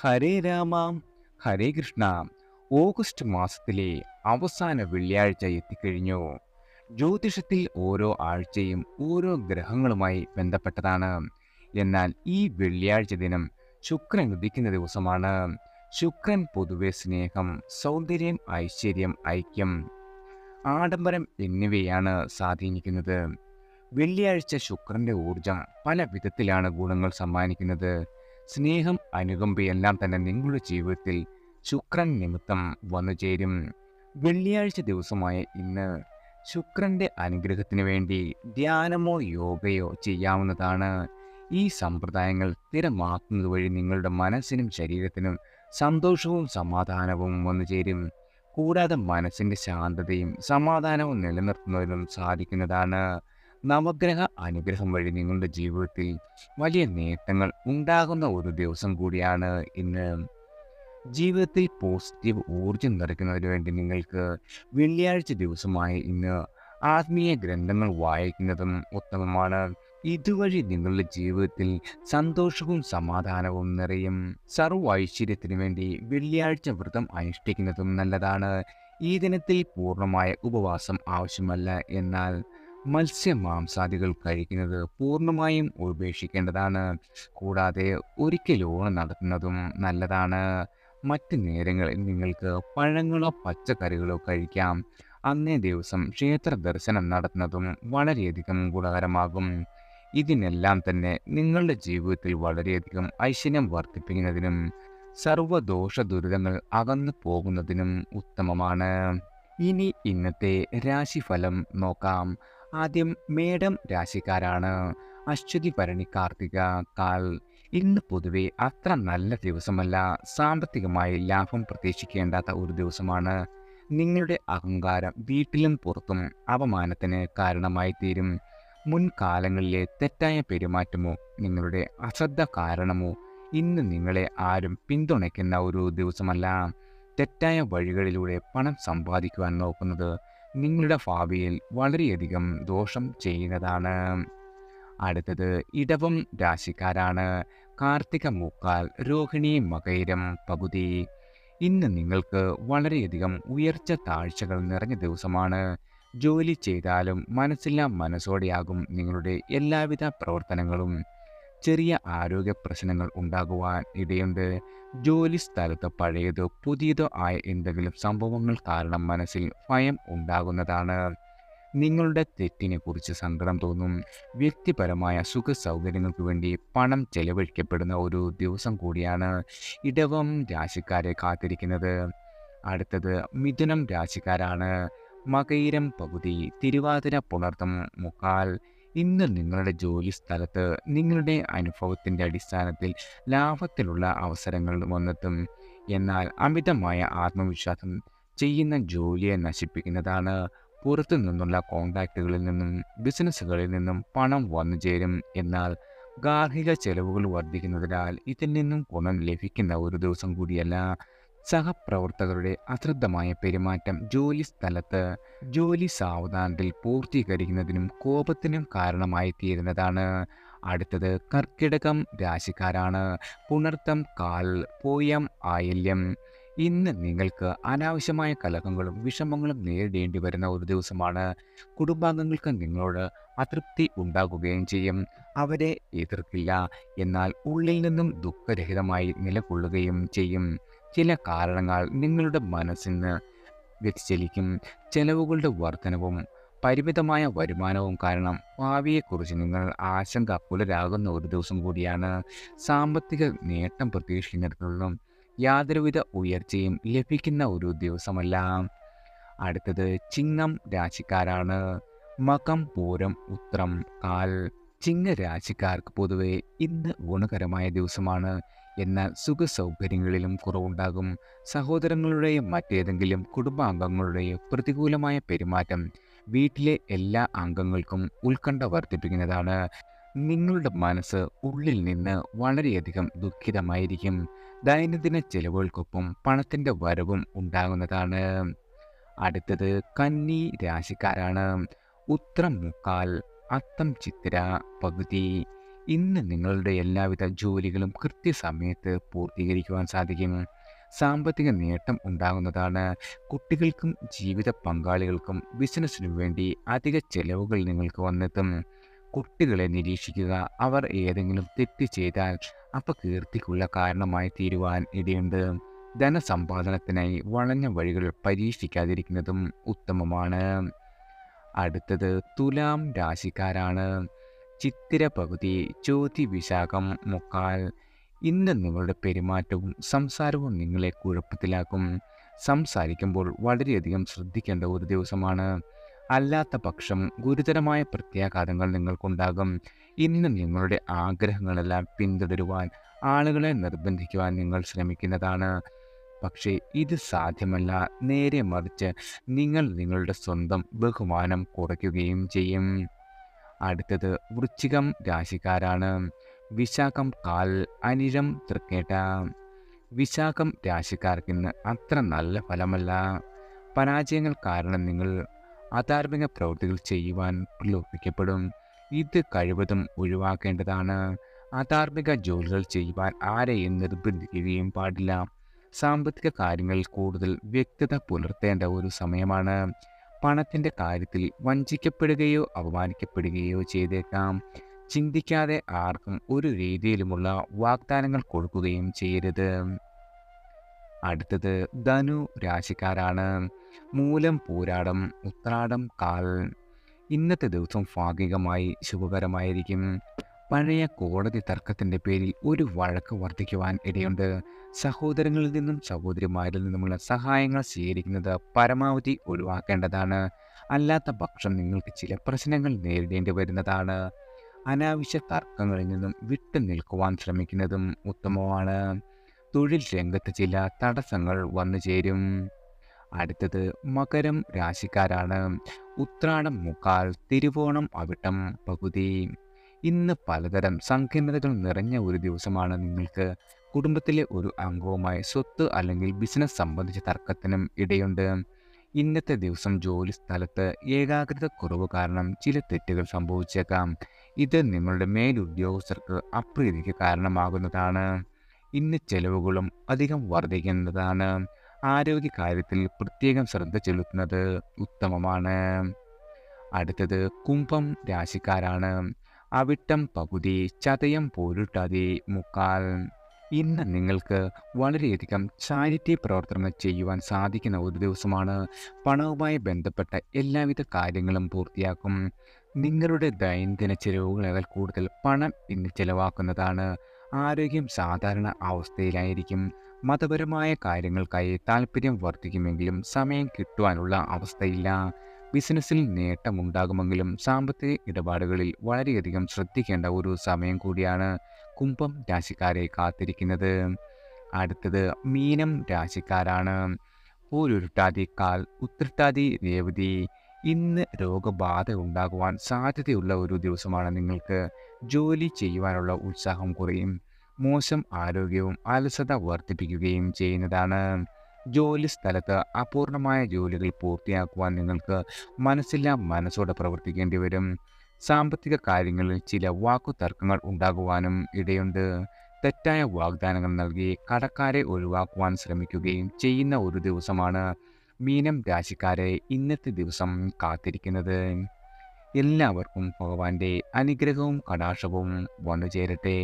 ഹരേ Rama Hare Krishna. August മാസത്തിലെ അവസാന വെള്ളിയാഴ്ച എത്തിക്കഴിഞ്ഞു. ജ്യോതിഷത്തിൽ ഓരോ ആഴ്ചയും ഓരോ ഗ്രഹങ്ങളുമായി ബന്ധപ്പെട്ടതാണ്. എന്നാൽ ഈ വെള്ളിയാഴ്ച ദിനം ശുക്രൻ ഉദിക്കുന്ന ദിവസമാണ്. ശുക്രൻ പൊതുവെ സ്നേഹം സൗന്ദര്യം ഐശ്വര്യം ഐക്യം ആഡംബരം എന്നിവയാണ് സ്വാധീനിക്കുന്നത്. വെള്ളിയാഴ്ച ശുക്രന്റെ ഊർജം പല വിധത്തിലാണ് ഗുണങ്ങൾ സമ്മാനിക്കുന്നത്. സ്നേഹം അനുകമ്പയെല്ലാം തന്നെ നിങ്ങളുടെ ജീവിതത്തിൽ ശുക്രൻ നിമിത്തം വന്നു ചേരും. വെള്ളിയാഴ്ച ദിവസമായ ഇന്ന് ശുക്രന്റെ അനുഗ്രഹത്തിന് വേണ്ടി ധ്യാനമോ യോഗയോ ചെയ്യാവുന്നതാണ്. ഈ സമ്പ്രദായങ്ങൾ സ്ഥിരമാക്കുന്നത് വഴി നിങ്ങളുടെ മനസ്സിനും ശരീരത്തിനും സന്തോഷവും സമാധാനവും വന്നു ചേരും. കൂടാതെ മനസ്സിന്റെ ശാന്തതയും സമാധാനവും നിലനിർത്തുന്നതിനും സാധിക്കുന്നതാണ്. നവഗ്രഹ അനുഗ്രഹം വഴി നിങ്ങളുടെ ജീവിതത്തിൽ വലിയ നേട്ടങ്ങൾ ഉണ്ടാകുന്ന ഒരു ദിവസം കൂടിയാണ് ഇന്ന്. ജീവിതത്തിൽ പോസിറ്റീവ് ഊർജം നിറയ്ക്കുന്നതിന് വേണ്ടി നിങ്ങൾക്ക് വെള്ളിയാഴ്ച ദിവസമായി ഇന്ന് ആത്മീയ ഗ്രന്ഥങ്ങൾ വായിക്കുന്നതും ഉത്തമമാണ്. ഇതുവഴി നിങ്ങളുടെ ജീവിതത്തിൽ സന്തോഷവും സമാധാനവും നിറയും. സർവ ഐശ്വര്യത്തിനു വേണ്ടി വെള്ളിയാഴ്ച വ്രതം അനുഷ്ഠിക്കുന്നതും നല്ലതാണ്. ഈ ദിനത്തിൽ പൂർണമായ ഉപവാസം ആവശ്യമല്ല. എന്നാൽ മത്സ്യമാംസാദികൾ കഴിക്കുന്നത് പൂർണമായും ഉപേക്ഷിക്കേണ്ടതാണ്. കൂടാതെ ഒരിക്കൽ ഊണ് നടത്തുന്നതും നല്ലതാണ്. മറ്റ് നേരങ്ങളിൽ നിങ്ങൾക്ക് പഴങ്ങളോ പച്ചക്കറികളോ കഴിക്കാം. അന്നേ ദിവസം ക്ഷേത്ര ദർശനം നടത്തുന്നതും വളരെയധികം ഗുണകരമാകും. ഇതിനെല്ലാം തന്നെ നിങ്ങളുടെ ജീവിതത്തിൽ വളരെയധികം ഐശ്വര്യം വർദ്ധിപ്പിക്കുന്നതിനും സർവദോഷ ദുരിതങ്ങൾ അകന്നു പോകുന്നതിനും ഉത്തമമാണ്. ഇനി ഇന്നത്തെ രാശിഫലം നോക്കാം. ആദ്യം മേടം രാശിക്കാരാണ്. അശ്വതി ഭരണി കാർത്തിക കാൽ ഇന്ന് പൊതുവെ അത്ര നല്ല ദിവസമല്ല. സാമ്പത്തികമായി ലാഭം പ്രതീക്ഷിക്കേണ്ടാത്ത ഒരു ദിവസമാണ്. നിങ്ങളുടെ അഹങ്കാരം വീട്ടിലും പുറത്തും അപമാനത്തിന് കാരണമായി തീരും. മുൻകാലങ്ങളിലെ തെറ്റായ പെരുമാറ്റമോ നിങ്ങളുടെ അശ്രദ്ധ കാരണമോ ഇന്ന് നിങ്ങളെ ആരും പിന്തുണയ്ക്കുന്ന ഒരു ദിവസമല്ല. തെറ്റായ വഴികളിലൂടെ പണം സമ്പാദിക്കുവാൻ നോക്കുന്നത് നിങ്ങളുടെ ഭാവിയിൽ വളരെയധികം ദോഷം ചെയ്യുന്നതാണ്. അടുത്തത് ഇടവം രാശിക്കാരാണ്. കാർത്തിക മൂക്കാൽ രോഹിണി മകൈരം പകുതി. ഇന്ന് നിങ്ങൾക്ക് വളരെയധികം ഉയർച്ച താഴ്ചകൾ നിറഞ്ഞ ദിവസമാണ്. ജോലി ചെയ്താലും മനസ്സില്ലാ മനസ്സോടെയാകും നിങ്ങളുടെ എല്ലാവിധ പ്രവർത്തനങ്ങളും. ചെറിയ ആരോഗ്യ പ്രശ്നങ്ങൾ ഉണ്ടാകുവാൻ ഇടയുണ്ട്. ജോലി സ്ഥലത്ത് പഴയതോ പുതിയതോ ആയ എന്തെങ്കിലും സംഭവങ്ങൾ കാരണം മനസ്സിൽ ഭയം ഉണ്ടാകുന്നതാണ്. നിങ്ങളുടെ തെറ്റിനെ കുറിച്ച് സങ്കടം തോന്നും. വ്യക്തിപരമായ സുഖ സൗകര്യങ്ങൾക്ക് വേണ്ടി പണം ചെലവഴിക്കപ്പെടുന്ന ഒരു ദിവസം കൂടിയാണ് ഇടവം രാശിക്കാരെ കാത്തിരിക്കുന്നത്. അടുത്തത് മിഥുനം രാശിക്കാരാണ്. മകയിരം പകുതി തിരുവാതിര പുണർത്തം മുക്കാൽ ഇന്ന് നിങ്ങളുടെ ജോലി സ്ഥലത്ത് നിങ്ങളുടെ അനുഭവത്തിന്റെ അടിസ്ഥാനത്തിൽ ലാഭത്തിലുള്ള അവസരങ്ങൾ വന്നെത്തും. എന്നാൽ അമിതമായ ആത്മവിശ്വാസം ചെയ്യുന്ന ജോലിയെ നശിപ്പിക്കുന്നതാണ് പുറത്തു നിന്നുള്ള കോണ്ടാക്റ്റുകളിൽ നിന്നും ബിസിനസ്സുകളിൽ നിന്നും പണം വന്നു ചേരും. എന്നാൽ ഗാർഹിക ചെലവുകൾ വർദ്ധിക്കുന്നതിനാൽ ഇതിൽ നിന്നും ഗുണം ലഭിക്കുന്ന ഒരു ദിവസം കൂടിയല്ല. സഹപ്രവർത്തകരുടെ അശ്രദ്ധമായ പെരുമാറ്റം ജോലി സ്ഥലത്ത് ജോലി സാവധാനത്തിൽ പൂർത്തീകരിക്കുന്നതിനും കോപത്തിനും കാരണമായി തീരുന്നതാണ്. അടുത്തത് കർക്കിടകം രാശിക്കാരാണ്. പുണർത്തം കാൽ പോയം ആയില്യം. ഇന്ന് നിങ്ങൾക്ക് അനാവശ്യമായ കലഹങ്ങളും വിഷമങ്ങളും നേരിടേണ്ടി വരുന്ന ഒരു ദിവസമാണ്. കുടുംബാംഗങ്ങൾക്ക് നിങ്ങളോട് അതൃപ്തി ഉണ്ടാകുകയും ചെയ്യും. അവരെ എതിർക്കില്ല. എന്നാൽ ഉള്ളിൽ നിന്നും ദുഃഖരഹിതമായി നിലകൊള്ളുകയും ചെയ്യും. ചില കാരണങ്ങൾ നിങ്ങളുടെ മനസ്സിന് വ്യതിചലിക്കും. ചെലവുകളുടെ വർധനവും പരിമിതമായ വരുമാനവും കാരണം ഭാവിയെക്കുറിച്ച് നിങ്ങൾ ആശങ്ക പുലരാകുന്ന ഒരു ദിവസം കൂടിയാണ്. സാമ്പത്തിക നേട്ടം പ്രതീക്ഷിക്കുന്നിടത്തോളം യാതൊരുവിധ ഉയർച്ചയും ലഭിക്കുന്ന ഒരു ദിവസമല്ല. അടുത്തത് ചിങ്ങം രാശിക്കാരാണ്. മകം പൂരം ഉത്രം കാൽ. ചിങ്ങ രാശിക്കാർക്ക് പൊതുവെ ഇന്ന് ഗുണകരമായ ദിവസമാണ്. എന്നാൽ സുഖ സൗകര്യങ്ങളിലും കുറവുണ്ടാകും. സഹോദരങ്ങളുടെയും മറ്റേതെങ്കിലും കുടുംബാംഗങ്ങളുടെയോ പ്രതികൂലമായ പെരുമാറ്റം വീട്ടിലെ എല്ലാ അംഗങ്ങൾക്കും ഉത്കണ്ഠ വർദ്ധിപ്പിക്കുന്നതാണ്. നിങ്ങളുടെ മനസ്സ് ഉള്ളിൽ നിന്ന് വളരെയധികം ദുഃഖിതമായിരിക്കും. ദൈനംദിന ചെലവുകൾക്കൊപ്പം പണത്തിന്റെ വരവും ഉണ്ടാകുന്നതാണ്. അടുത്തത് കന്നി രാശിക്കാരാണ്. ഉത്രം മുക്കാൽ അത്തം ചിത്തിര പകുതി. ഇന്ന് നിങ്ങളുടെ എല്ലാവിധ ജോലികളും കൃത്യസമയത്ത് പൂർത്തീകരിക്കുവാൻ സാധിക്കും. സാമ്പത്തിക നേട്ടം ഉണ്ടാകുന്നതാണ്. കുട്ടികൾക്കും ജീവിത പങ്കാളികൾക്കും ബിസിനസ്സിനു വേണ്ടി അധിക ചെലവുകൾ നിങ്ങൾക്ക് വന്നെത്തും. കുട്ടികളെ നിരീക്ഷിക്കുക അവർ ഏതെങ്കിലും തെറ്റ് ചെയ്താൽ അപകീർത്തിക്കുള്ള കാരണമായി തീരുവാൻ ഇടയുണ്ട്. ധനസമ്പാദനത്തിനായി വളഞ്ഞ വഴികൾ പരീക്ഷിക്കാതിരിക്കുന്നതും ഉത്തമമാണ്. അടുത്തത് തുലാം രാശിക്കാരാണ്. ചിത്തിര പകുതി ചോതി വിശാഖം മുക്കാൽ. ഇന്ന് നിങ്ങളുടെ പെരുമാറ്റവും സംസാരവും നിങ്ങളെ കുഴപ്പത്തിലാക്കും. സംസാരിക്കുമ്പോൾ വളരെയധികം ശ്രദ്ധിക്കേണ്ട ഒരു ദിവസമാണ്. അല്ലാത്ത പക്ഷം ഗുരുതരമായ പ്രത്യാഘാതങ്ങൾ നിങ്ങൾക്കുണ്ടാകും. ഇന്ന് നിങ്ങളുടെ ആഗ്രഹങ്ങളെല്ലാം പിന്തുടരുവാൻ ആളുകളെ നിർബന്ധിക്കുവാൻ നിങ്ങൾ ശ്രമിക്കുന്നതാണ്. പക്ഷേ ഇത് സാധ്യമല്ല. നേരെ മറിച്ച് നിങ്ങൾ നിങ്ങളുടെ സ്വന്തം ബഹുമാനം കുറയ്ക്കുകയും ചെയ്യും. അടുത്തത് വൃശ്ചികം രാശിക്കാരാണ്. വിശാഖം കാൽ അനിഴം തൃക്കേട്ട. വിശാഖം രാശിക്കാർക്ക് ഇന്ന് അത്ര നല്ല ഫലമല്ല. പരാജയങ്ങൾ കാരണം നിങ്ങൾ അധാർമിക പ്രവൃത്തികൾ ചെയ്യുവാൻ പ്രലോഭിക്കപ്പെടും. ഇത് കഴിവതും ഒഴിവാക്കേണ്ടതാണ്. അധാർമിക ജോലികൾ ചെയ്യുവാൻ ആരെയും നിർബന്ധിക്കുകയും പാടില്ല. സാമ്പത്തിക കാര്യങ്ങളിൽ കൂടുതൽ വ്യക്തത പുലർത്തേണ്ട ഒരു സമയമാണ്. പണത്തിന്റെ കാര്യത്തിൽ വഞ്ചിക്കപ്പെടുകയോ അപമാനിക്കപ്പെടുകയോ ചെയ്തേക്കാം. ചിന്തിക്കാതെ ആർക്കും ഒരു രീതിയിലുമുള്ള വാഗ്ദാനങ്ങൾ കൊടുക്കുകയും ചെയ്യരുത്. അടുത്തത് ധനു രാശിക്കാരാണ്. മൂലം പൂരാടം ഉത്രാടം കാൽ. ഇന്നത്തെ ദിവസം ഭാഗികമായി ശുഭകരമായിരിക്കും. പഴയ കോടതി തർക്കത്തിന്റെ പേരിൽ ഒരു വഴക്ക് വർദ്ധിക്കുവാൻ ഇടയുണ്ട്. സഹോദരങ്ങളിൽ നിന്നും സഹോദരിമാരിൽ നിന്നുമുള്ള സഹായങ്ങൾ സ്വീകരിക്കുന്നത് പരമാവധി ഒഴിവാക്കേണ്ടതാണ്. അല്ലാത്ത പക്ഷം നിങ്ങൾക്ക് ചില പ്രശ്നങ്ങൾ നേരിടേണ്ടി വരുന്നതാണ്. അനാവശ്യ തർക്കങ്ങളിൽ നിന്നും വിട്ടു നിൽക്കുവാൻ ശ്രമിക്കുന്നതും ഉത്തമമാണ് തൊഴിൽ രംഗത്ത് ചില തടസ്സങ്ങൾ വന്നു ചേരും. അടുത്തത് മകരം രാശിക്കാരാണ്. ഉത്രാടം മുക്കാൽ തിരുവോണം അവിട്ടം പകുതി. ഇന്ന് പലതരം സങ്കീർണതകൾ നിറഞ്ഞ ഒരു ദിവസമാണ് നിങ്ങൾക്ക് കുടുംബത്തിലെ ഒരു അംഗവുമായി സ്വത്ത് അല്ലെങ്കിൽ ബിസിനസ് സംബന്ധിച്ച തർക്കത്തിനും ഇടയുണ്ട്. ഇന്നത്തെ ദിവസം ജോലി സ്ഥലത്ത് ഏകാഗ്രത കുറവ് കാരണം ചില തെറ്റുകൾ സംഭവിച്ചേക്കാം. ഇത് നിങ്ങളുടെ മേലുദ്യോഗസ്ഥർക്ക് അപ്രീതിക്ക് കാരണമാകുന്നതാണ്. ഇന്ന് ചെലവുകളും അധികം വർദ്ധിക്കുന്നതാണ്. ആരോഗ്യ കാര്യത്തിൽ പ്രത്യേകം ശ്രദ്ധ ചെലുത്തുന്നത് ഉത്തമമാണ്. അടുത്തത് കുംഭം രാശിക്കാരാണ്. അവിട്ടം പകുതി ചതയം പോലിട്ടതി മുക്കാൽ. ഇന്ന് നിങ്ങൾക്ക് വളരെയധികം ചാരിറ്റി പ്രവർത്തനങ്ങൾ ചെയ്യുവാൻ സാധിക്കുന്ന ഒരു ദിവസമാണ്. പണവുമായി ബന്ധപ്പെട്ട എല്ലാവിധ കാര്യങ്ങളും പൂർത്തിയാക്കും. നിങ്ങളുടെ ദൈനംദിന ചെലവുകളേക്കാൾ കൂടുതൽ പണം ഇന്ന് ചിലവാക്കുന്നതാണ്. ആരോഗ്യം സാധാരണ അവസ്ഥയിലായിരിക്കും. മതപരമായ കാര്യങ്ങൾക്കായി താല്പര്യം വർദ്ധിക്കുമെങ്കിലും സമയം കിട്ടുവാനുള്ള അവസ്ഥയില്ല. ബിസിനസ്സിൽ നേട്ടമുണ്ടാകുമെങ്കിലും സാമ്പത്തിക ഇടപാടുകളിൽ വളരെയധികം ശ്രദ്ധിക്കേണ്ട ഒരു സമയം കൂടിയാണ് കുംഭം രാശിക്കാരെ കാത്തിരിക്കുന്നത്. അടുത്തത് മീനം രാശിക്കാരാണ്. പൂരുരുട്ടാതി കാൽ ഉത്രട്ടാതി രേവതി. ഇന്ന് രോഗബാധ ഉണ്ടാകുവാൻ സാധ്യതയുള്ള ഒരു ദിവസമാണ് നിങ്ങൾക്ക് ജോലി ചെയ്യുവാനുള്ള ഉത്സാഹം കുറയും മോശം ആരോഗ്യവും അലസത വർദ്ധിപ്പിക്കുകയും ചെയ്യുന്നതാണ്. ജോലി സ്ഥലത്ത് അപൂർണമായ ജോലികൾ പൂർത്തിയാക്കുവാൻ നിങ്ങൾക്ക് മനസ്സില്ലാ മനസ്സോടെ പ്രവർത്തിക്കേണ്ടി വരും. സാമ്പത്തിക കാര്യങ്ങളിൽ ചില വാക്കുതർക്കങ്ങൾ ഉണ്ടാകുവാനും ഇടയുണ്ട്. തെറ്റായ വാഗ്ദാനങ്ങൾ നൽകി കടക്കാരെ ഒഴിവാക്കുവാൻ ശ്രമിക്കുകയും ചെയ്യുന്ന ഒരു ദിവസമാണ് മീനം രാശിക്കാരെ ഇന്നത്തെ ദിവസം കാത്തിരിക്കുന്നത്. എല്ലാവർക്കും ഭഗവാന്റെ അനുഗ്രഹവും കടാക്ഷവും വന്നു ചേരട്ടെ